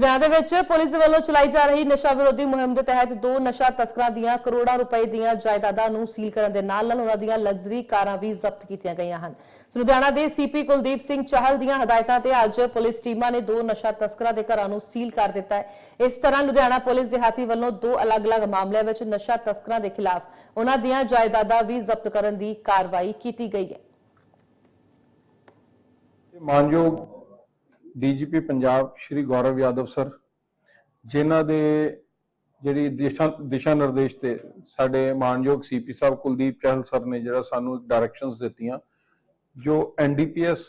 ਲੁਧਿਆਣਾ ਦੇ ਵਿੱਚ ਪੁਲਿਸ ਵੱਲੋਂ ਚਲਾਈ ਜਾ ਰਹੀ ਨਸ਼ਾ ਵਿਰੋਧੀ ਮੁਹਿੰਮ ਦੇ ਤਹਿਤ ਦੋ ਨਸ਼ਾ ਤਸਕਰਾਂ ਦੀਆਂ ਕਰੋੜਾਂ ਰੁਪਏ ਦੀਆਂ ਜਾਇਦਾਦਾਂ ਨੂੰ ਸੀਲ ਕਰਨ ਦੇ ਨਾਲ ਨਾਲ ਉਹਨਾਂ ਦੀਆਂ ਲਗਜ਼ਰੀ ਕਾਰਾਂ ਵੀ ਜ਼ਬਤ ਕੀਤੀਆਂ ਗਈਆਂ ਹਨ। ਲੁਧਿਆਣਾ ਦੇ ਸੀਪੀ ਕੁਲਦੀਪ ਸਿੰਘ ਚਾਹਲ ਦੀਆਂ ਹਦਾਇਤਾਂ ਤੇ ਅੱਜ ਪੁਲਿਸ ਟੀਮਾਂ ਨੇ ਦੋ ਨਸ਼ਾ ਤਸਕਰਾਂ ਦੇ ਘਰਾਂ ਨੂੰ ਸੀਲ ਕਰ ਦਿੱਤਾ ਹੈ। ਇਸ ਤਰ੍ਹਾਂ ਲੁਧਿਆਣਾ ਪੁਲਿਸ ਦਿਹਾਤੀ ਵੱਲੋਂ ਦੋ ਅਲੱਗ-ਅਲੱਗ ਮਾਮਲਿਆਂ ਵਿੱਚ ਨਸ਼ਾ ਤਸਕਰਾਂ ਦੇ ਖਿਲਾਫ ਉਹਨਾਂ ਦੀਆਂ ਜਾਇਦਾਦਾਂ ਵੀ ਜ਼ਬਤ ਕਰਨ ਦੀ ਕਾਰਵਾਈ ਕੀਤੀ ਗਈ ਹੈ। ਮਾਨਯੋਗ ਡੀਜੀਪੀ ਪੰਜਾਬ ਸ਼੍ਰੀ ਗੌਰਵ ਯਾਦਵ ਸਰ, ਜਿਨ੍ਹਾਂ ਦੇ ਜਿਹੜੀ ਦਿਸ਼ਾ ਦਿਸ਼ਾ ਨਿਰਦੇਸ਼ ਤੇ ਸਾਡੇ ਮਾਨਯੋਗ ਸੀਪੀ ਸਾਹਿਬ ਕੁਲਦੀਪ ਚਹਿਲ ਸਰ ਨੇ ਜਿਹੜਾ ਸਾਨੂੰ ਡਾਇਰੈਕਸ਼ਨਸ ਦਿੱਤੀਆਂ, ਜੋ ਐਨਡੀਪੀਐਸ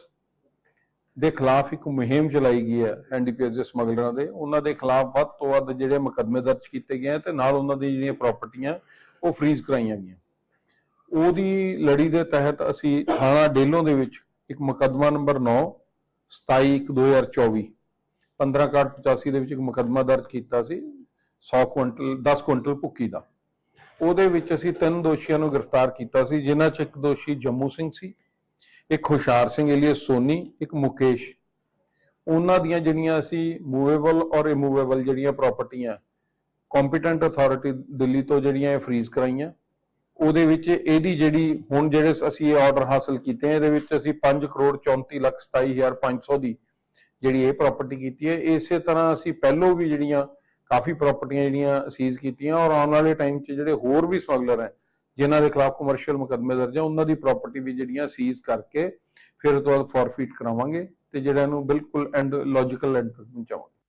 ਦੇ ਖਿਲਾਫ ਇੱਕ ਮੁਹਿੰਮ ਚਲਾਈ ਗਈ ਹੈ ਐਨਡੀਪੀਐਸ ਦੇ ਸਮਗਲਰਾਂ ਦੇ, ਉਹਨਾਂ ਦੇ ਖਿਲਾਫ ਵੱਧ ਤੋਂ ਵੱਧ ਜਿਹੜੇ ਮੁਕੱਦਮੇ ਦਰਜ ਕੀਤੇ ਗਏ ਤੇ ਨਾਲ ਉਹਨਾਂ ਦੀ ਜਿਹੜੀਆਂ ਪ੍ਰਾਪਰਟੀਆਂ ਉਹ ਫ੍ਰੀਜ਼ ਕਰਾਈਆਂ ਗਈਆਂ। ਉਹਦੀ ਲੜੀ ਦੇ ਤਹਿਤ ਅਸੀਂ ਥਾਣਾ ਡੇਲੋਂ ਦੇ ਵਿੱਚ ਇੱਕ ਮੁਕੱਦਮਾ ਨੰਬਰ 9 27/1/2024 15/85 ਦੇ ਵਿੱਚ ਇੱਕ ਮੁਕੱਦਮਾ ਦਰਜ ਕੀਤਾ ਸੀ 100 ਕੁਇੰਟਲ 10 ਕੁਇੰਟਲ ਭੁੱਕੀ ਦਾ। ਉਹਦੇ ਵਿੱਚ ਅਸੀਂ ਤਿੰਨ ਦੋਸ਼ੀਆਂ ਨੂੰ ਗ੍ਰਿਫਤਾਰ ਕੀਤਾ ਸੀ, ਜਿਨ੍ਹਾਂ 'ਚ ਇੱਕ ਦੋਸ਼ੀ ਜੰਮੂ ਸਿੰਘ ਸੀ, ਇੱਕ ਹੁਸ਼ਿਆਰ ਸਿੰਘ ਏਲੀਅਸ ਸੋਨੀ, ਇੱਕ ਮੁਕੇਸ਼। ਉਹਨਾਂ ਦੀਆਂ ਜਿਹੜੀਆਂ ਅਸੀਂ ਮੂਵੇਬਲ ਔਰ ਇਮੂਵੇਬਲ ਜਿਹੜੀਆਂ ਪ੍ਰਾਪਰਟੀਆਂ ਕੰਪੀਟੈਂਟ ਅਥਾਰਟੀ ਦਿੱਲੀ ਤੋਂ ਜਿਹੜੀਆਂ ਇਹ ਫ੍ਰੀਜ਼ ਕਰਾਈਆਂ। ਉਹਦੇ ਵਿੱਚ ਇਹਦੀ ਜਿਹੜੀ ਹੁਣ ਜਿਹੜੇ ਅਸੀਂ ਇਹ ਆਰਡਰ ਹਾਸਲ ਕੀਤੇ ਆ, ਇਹਦੇ ਵਿੱਚ ਅਸੀਂ 5 ਕਰੋੜ 34 ਲੱਖ 27500 ਦੀ ਜਿਹੜੀ ਇਹ ਪ੍ਰਾਪਰਟੀ ਕੀਤੀ ਹੈ। ਇਸੇ ਤਰ੍ਹਾਂ ਅਸੀਂ ਪਹਿਲੋਂ ਵੀ ਜਿਹੜੀਆਂ ਕਾਫੀ ਪ੍ਰਾਪਰਟੀਆਂ ਜਿਹੜੀਆਂ ਸੀਜ਼ ਕੀਤੀਆਂ ਔਰ ਆਉਣ ਵਾਲੇ ਟਾਈਮ 'ਚ ਜਿਹੜੇ ਹੋਰ ਵੀ ਸਮਗਲਰ ਹੈ, ਜਿਨ੍ਹਾਂ ਦੇ ਖਿਲਾਫ ਕਮਰਸ਼ੀਅਲ ਮੁਕੱਦਮੇ ਦਰਜ ਹੈ, ਉਹਨਾਂ ਦੀ ਪ੍ਰਾਪਰਟੀ ਵੀ ਜਿਹੜੀਆਂ ਸੀਜ਼ ਕਰਕੇ ਫਿਰ ਉਹ ਤੋਂ ਬਾਅਦ ਫੋਰਫੀਟ ਕਰਾਵਾਂਗੇ ਤੇ ਜਿਹੜਾ ਨੂੰ ਬਿਲਕੁਲ ਐਂਡ ਲੌਜੀਕਲ ਐਂਡ ਤੱਕ ਪਹੁੰਚਾਵਾਂਗੇ।